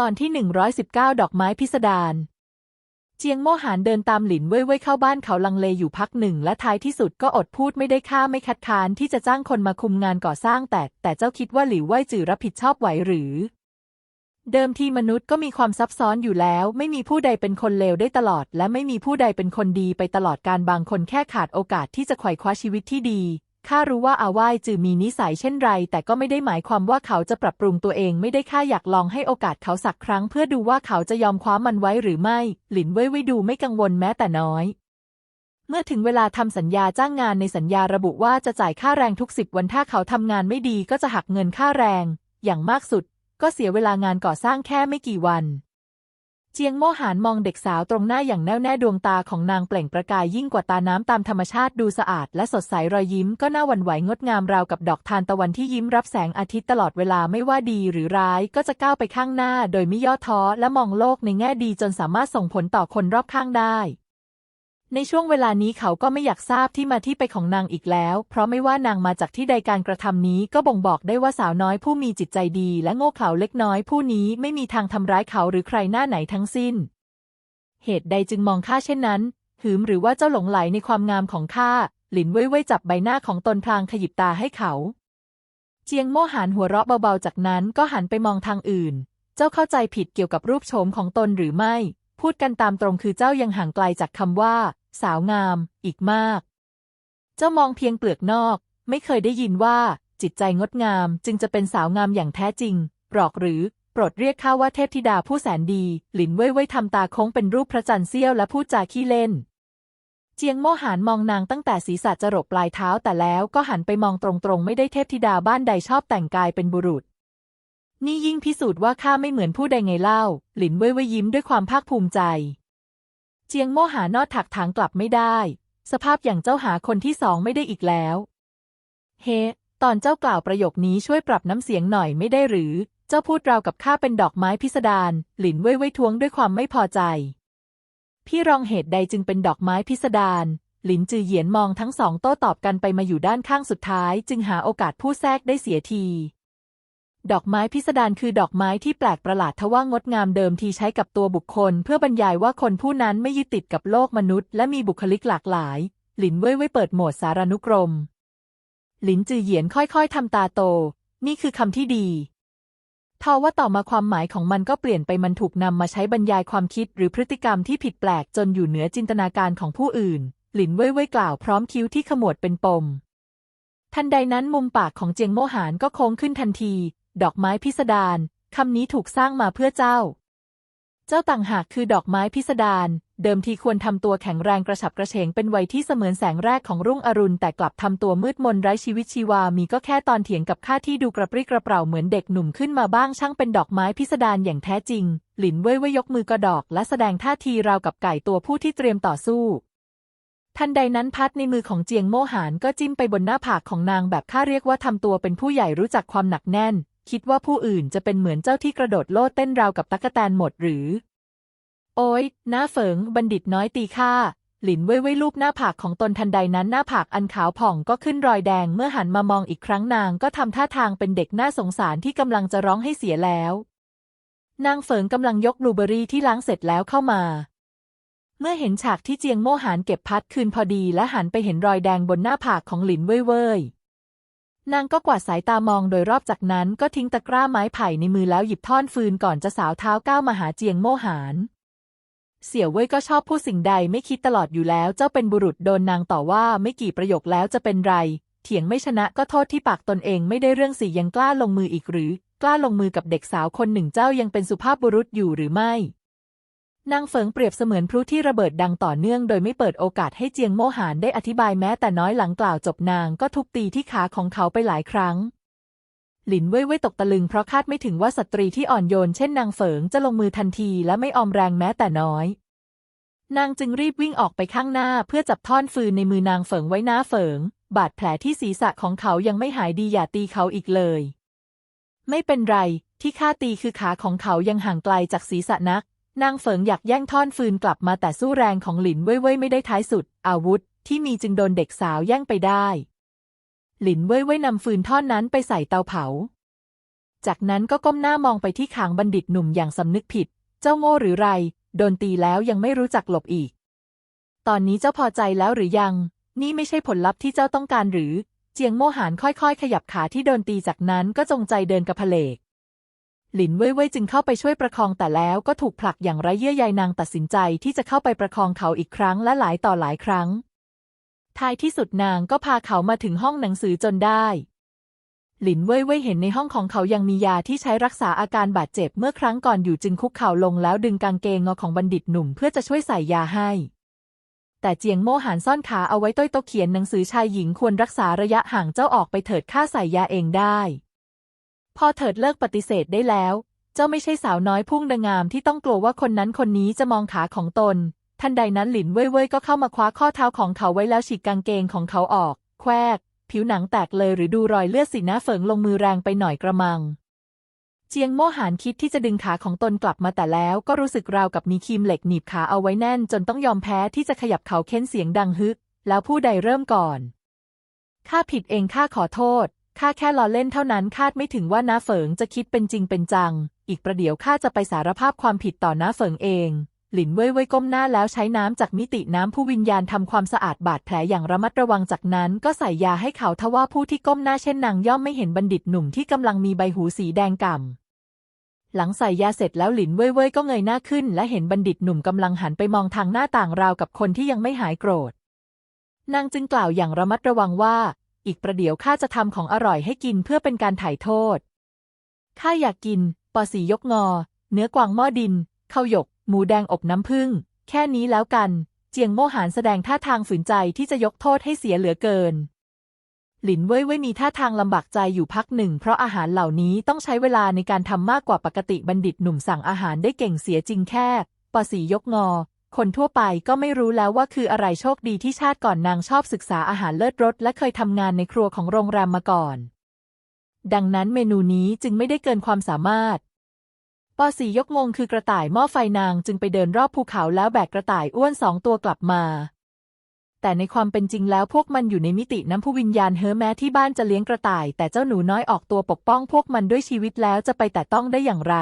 ตอนที่ 119 ดอกไม้พิสดาร เจียงโมหานเดินตามหลินเว่ยเว่ยเข้าบ้านเขาลังเลอยู่พักหนึ่ง และท้ายที่สุดก็อดพูดไม่ได้ค่าไม่คัดค้านที่จะจ้างคนมาคุมงานก่อสร้างแต่ แต่เจ้าคิดว่าหลิวเว่ยจือรับผิดชอบไหวหรือ เดิมทีมนุษย์ก็มีความซับซ้อนอยู่แล้ว ไม่มีผู้ใดเป็นคนเลวได้ตลอด และไม่มีผู้ใดเป็นคนดีไปตลอดการบางคนแค่ขาดโอกาสที่จะไขว่คว้าชีวิตที่ดี ข้ารู้ว่าอาว่ายจือมีนิสัยเช่นไร แต่ก็ไม่ได้หมายความว่าเขาจะปรับปรุงตัวเองไม่ได้ข้าอยากลองให้โอกาสเขาสักครั้ง เพื่อดูว่าเขาจะยอมคว้ามันไว้หรือไม่ หลินเว่ยเว่ดูไม่กังวลแม้แต่น้อย เมื่อถึงเวลาทำสัญญาจ้างงานในสัญญาระบุว่าจะจ่ายค่าแรงทุกสิบวันถ้าเขาทำงานไม่ดีก็จะหักเงินค่าแรง อย่างมากสุด ก็เสียเวลางานก่อสร้างแค่ไม่กี่วัน เจียงโมหานมองเด็กสาวตรงหน้าอย่างแน่วแน่ดวงตาของนางเปล่งประกายยิ่งกว่าตาน้ำตามธรรมชาติดูสะอาดและสดใสรอยยิ้มก็น่าหวั่นไหวงดงามราวกับดอกทานตะวันที่ยิ้มรับแสงอาทิตย์ตลอดเวลาไม่ว่าดีหรือร้ายก็จะก้าวไปข้างหน้าโดยไม่ย่อท้อและมองโลกในแง่ดีจนสามารถส่งผลต่อคนรอบข้างได้ ในช่วงเวลานี้เขาก็ไม่อยากทราบที่มาที่ไปของนางอีกแล้ว เพราะไม่ว่านางมาจากที่ใดการกระทำนี้ก็บ่งบอกได้ว่าสาวน้อยผู้มีจิตใจดี และโง่เขลาเล็กน้อยผู้นี้ไม่มีทางทำร้ายเขาหรือใครหน้าไหนทั้งสิ้น เหตุใดจึงมองข้าเช่นนั้น หืมหรือว่าเจ้าหลงไหลในความงามของข้า หลินเว่ยเว่ยจับใบหน้าของตนพลางขยิบตาให้เขา เจียงโม่หานหัวเราะเบาๆ จากนั้นก็หันไปมองทางอื่น เจ้าเข้าใจผิดเกี่ยวกับรูปโฉมของตนหรือไม่ พูดกันตามตรงคือเจ้ายังห่างไกลจากคำว่า สาวงาม อีกมาก เจ้ามองเพียงเปลือกนอก ไม่เคยได้ยินว่า จิตใจงดงามจึงจะเป็นสาวงามอย่างแท้จริง หรอกหรือ โปรดเรียกข้าว่าเทพธิดาผู้แสนดี หลินเว่ยเว่ยทำตาโค้งเป็นรูปพระจันทร์เสี้ยวและพูดจาขี้เล่น เจียงโมหานมองนางตั้งแต่ศีรษะจรดปลายเท้าแต่แล้วก็หันไปมองตรงๆ ไม่ได้เทพธิดาบ้านใดชอบแต่งกายเป็นบุรุษนี่ยิ่งพิสูจน์ว่าข้าไม่เหมือนผู้ใดไงเล่า หลินเว่ยเว่ยยิ้มด้วยความภาคภูมิใจ จียงโมหานอดถักถางกลับไม่ได้ สภาพอย่างเจ้าหาคนที่สองไม่ได้อีกแล้ว เฮตอนเจ้ากล่าวประโยคนี้ช่วยปรับน้ำเสียงหน่อยไม่ได้หรือ เจ้าพูดราวกับข้าเป็นดอกไม้พิสดารหลินเว่ยเว่ยท้วงด้วยความไม่พอใจ พี่รองเหตุใดจึงเป็นดอกไม้พิสดารหลินจือเหยียนมองทั้งสองโต้ตอบกันไปมาอยู่ด้านข้างสุดท้าย จึงหาโอกาสพูดแทรกได้เสียที ดอกไม้พิสดารคือดอกไม้ที่แปลกประหลาดทว่างดงามเดิมทีใช้กับตัวบุคคล เพื่อบรรยายว่าคนผู้นั้นไม่ยึดติดกับโลกมนุษย์ และมีบุคลิกหลากหลาย หลินเว่ยเว่ยเปิดโหมดสารานุกรม หลินจือเหยียนค่อยๆทำตาโต นี่คือคำที่ดีทว่าต่อมาความหมายของมันก็เปลี่ยนไปมันถูกนำมาใช้บรรยายความคิดหรือพฤติกรรมที่ผิดแปลกจนอยู่เหนือจินตนาการของผู้อื่น หลินเว่ยเว่ยกล่าวพร้อมคิ้วที่ขมวดเป็นปม ทันใดนั้นมุมปากของเจียงโมหานก็โค้งขึ้นทันที ดอกไม้พิสดารคำนี้ถูกสร้างมาเพื่อเจ้า เจ้าต่างหากคือดอกไม้พิสดารเดิมทีควรทำตัวแข็งแรงกระฉับกระเฉงเป็นวัยที่เสมือนแสงแรกของรุ่งอรุณแต่กลับทำตัวมืดมนไร้ชีวิตชีวา มีก็แค่ตอนเถียงกับข้าที่ดูกระปรี้กระเปร่าเหมือนเด็กหนุ่มขึ้นมาบ้างช่างเป็นดอกไม้พิสดารอย่างแท้จริง หลินเว่ยเว่ยยกมือกระดอก และแสดงท่าทีราวกับไก่ตัวผู้ที่เตรียมต่อสู้ ทันใดนั้นพัดในมือของเจียงโมหานก็จิ้มไปบนหน้าผากของนางแบบข้าเรียกว่าทำตัวเป็นผู้ใหญ่รู้จักความหนักแน่น คิดว่าผู้อื่นจะเป็นเหมือนเจ้าที่กระโดดโลดเต้นราวกับตั๊กแตนหมดหรือ โอ้ยหน้าเฝงบัณฑิตน้อยตีข้าหลินเว่ยเว่ยลูบหน้าผากของตนทันใดนั้นหน้าผากอันขาวผ่องก็ขึ้นรอยแดงเมื่อหันมามองอีกครั้งนางก็ทำท่าทางเป็นเด็กน่าสงสารที่กำลังจะร้องให้เสียแล้ว นางเฝงกำลังยกบลูเบอรี่ที่ล้างเสร็จแล้วเข้ามา เมื่อเห็นฉากที่เจียงโม่หานเก็บพัดคืนพอดีและหันไปเห็นรอยแดงบนหน้าผากของหลินเว่ยเว่ย นางก็กวาดสายตามองโดยรอบจากนั้นก็ทิ้งตะกร้าไม้ไผ่ในมือแล้วหยิบท่อนฟืนก่อนจะสาวเท้าก้าวมาหาเจียงโมหาน เสี่ยวเว่ยก็ชอบพูดสิ่งใดไม่คิดตลอดอยู่แล้ว เจ้าเป็นบุรุษโดนนางต่อว่าไม่กี่ประโยคแล้วจะเป็นไร เถียงไม่ชนะก็โทษที่ปากตนเองไม่ได้เรื่องสิยังกล้าลงมืออีกหรือ กล้าลงมือกับเด็กสาวคนหนึ่งเจ้ายังเป็นสุภาพบุรุษอยู่หรือไม่ นางเฟิงเปรียบเสมือนพลุที่ระเบิดดังต่อเนื่องโดยไม่เปิดโอกาสให้เจียงโมหานได้อธิบายแม้แต่น้อยหลังกล่าวจบนางก็ทุบตีที่ขาของเขาไปหลายครั้ง หลินเว่ยเว่ยตกตะลึงเพราะคาดไม่ถึงว่าสตรีที่อ่อนโยนเช่นนางเฟิงจะลงมือทันทีและไม่ออมแรงแม้แต่น้อย นางจึงรีบวิ่งออกไปข้างหน้าเพื่อจับท่อนฟืนในมือนางเฟิงไว้หน้าเฟิง บาดแผลที่ศีรษะของเขายังไม่หายดีอย่าตีเขาอีกเลย ไม่เป็นไรที่ข้าตีคือขาของเขายังห่างไกลจากศีรษะนัก นางเฟิงอยากแย่งท่อนฟืนกลับมาแต่สู้แรงของหลินเว่ยเว่ยไม่ได้ท้ายสุด อาวุธที่มีจึงโดนเด็กสาวแย่งไปได้ หลินเว่ยเว่ยนำฟืนท่อนนั้นไปใส่เตาเผา จากนั้นก็ก้มหน้ามองไปที่ขางบัณฑิตหนุ่มอย่างสำนึกผิด เจ้าโง่หรือไร โดนตีแล้วยังไม่รู้จักหลบอีก ตอนนี้เจ้าพอใจแล้วหรือยัง นี่ไม่ใช่ผลลัพธ์ที่เจ้าต้องการหรือ เจียงโมหานค่อยๆ ขยับขาที่โดนตีจากนั้นก็จงใจเดินกระเพลก หลินเว่ยเว่ยจึงเข้าไปช่วยประคองแต่แล้วก็ถูกผลักอย่างไร้เยื่อใยนางตัดสินใจที่จะเข้าไปประคองเขาอีกครั้งและหลายต่อหลายครั้ง ท้ายที่สุดนางก็พาเขามาถึงห้องหนังสือจนได้ หลินเว่ยเว่ยเห็นในห้องของเขายังมียาที่ใช้รักษาอาการบาดเจ็บเมื่อครั้งก่อนอยู่จึงคุกเข่าลงแล้วดึงกางเกงงอของบัณฑิตหนุ่มเพื่อจะช่วยใส่ยาให้ แต่เจียงโม่หันซ่อนขาเอาไว้ต้อยโตะเขียนหนังสือชายหญิงควรรักษาระยะห่างเจ้าออกไปเถิดข้าใส่ยาเองได้ พอเถิดเลิกปฏิเสธได้แล้ว เจ้าไม่ใช่สาวน้อยพุ่งดังงามที่ต้องกลัวว่าคนนั้นคนนี้จะมองขาของตน ทันใดนั้นหลินเว่ยเว่ยก็เข้ามาคว้าข้อเท้าของเขาไว้แล้วฉีกกางเกงของเขาออก แควก ผิวหนังแตกเลยหรือดูรอยเลือดสีหน้าเฟิงลงมือแรงไปหน่อยกระมัง เจียงโม่หานคิดที่จะดึงขาของตนกลับมาแต่แล้ว ก็รู้สึกราวกับมีคีมเหล็กหนีบขาเอาไว้แน่น จนต้องยอมแพ้ที่จะขยับเขาเค้นเสียงดังฮึก แล้วผู้ใดเริ่มก่อนข้าผิดเองข้าขอโทษ ข้าแค่ล้อเล่นเท่านั้นคาดไม่ถึงว่าน้าเฟิงจะคิดเป็นจริงเป็นจัง อีกประเดี๋ยวข้าจะไปสารภาพความผิดต่อน้าเฟิงเอง หลินเว่ยเว่ยก้มหน้าแล้วใช้น้ำจากมิติน้ำผู้วิญญาณทำความสะอาดบาดแผลอย่างระมัดระวังจากนั้นก็ใส่ยาให้เขาทว่าผู้ที่ก้มหน้าเช่นนางย่อมไม่เห็นบัณฑิตหนุ่มที่กำลังมีใบหูสีแดงก่ำหลังใส่ยาเสร็จแล้วหลินเว่ยเว่ยก็เงยหน้าขึ้น และเห็นบัณฑิตหนุ่มกำลังหันไปมองทางหน้าต่างราวกับคนที่ยังไม่หายโกรธ นางจึงกล่าวอย่างระมัดระวังว่า อีกประเดี๋ยวข้าจะทำของอร่อยให้กินเพื่อเป็นการไถ่โทษ ข้าอยากกิน ปอสียกงอ เนื้อกวางหม้อดิน ข้าวหยก หมูแดงอบน้ำผึ้ง แค่นี้แล้วกัน เจียงโมหานแสดงท่าทางฝืนใจที่จะยกโทษให้เสียเหลือเกิน หลินเว่ยเว่ยมีท่าทางลำบากใจอยู่พักหนึ่ง เพราะอาหารเหล่านี้ต้องใช้เวลาในการทำมากกว่าปกติบัณฑิตหนุ่มสั่งอาหารได้เก่งเสียจริงแค่ ปอสียกงอ คนทั่วไปก็ไม่รู้แล้วว่าคืออะไรโชคดีที่ชาติก่อนนางชอบศึกษาอาหารเลิศรสและเคยทำงานในครัวของโรงแรมมาก่อน ดังนั้นเมนูนี้จึงไม่ได้เกินความสามารถปอสียกงงคือกระต่ายหม้อไฟนางจึงไปเดินรอบภูเขาแล้วแบกกระต่ายอ้วนสองตัวกลับมา แต่ในความเป็นจริงแล้วพวกมันอยู่ในมิติน้ำผู้วิญญาณเฮอแม้ที่บ้านจะเลี้ยงกระต่าย แต่เจ้าหนูน้อยออกตัวปกป้องพวกมันด้วยชีวิตแล้วจะไปแต่ต้องได้อย่างไร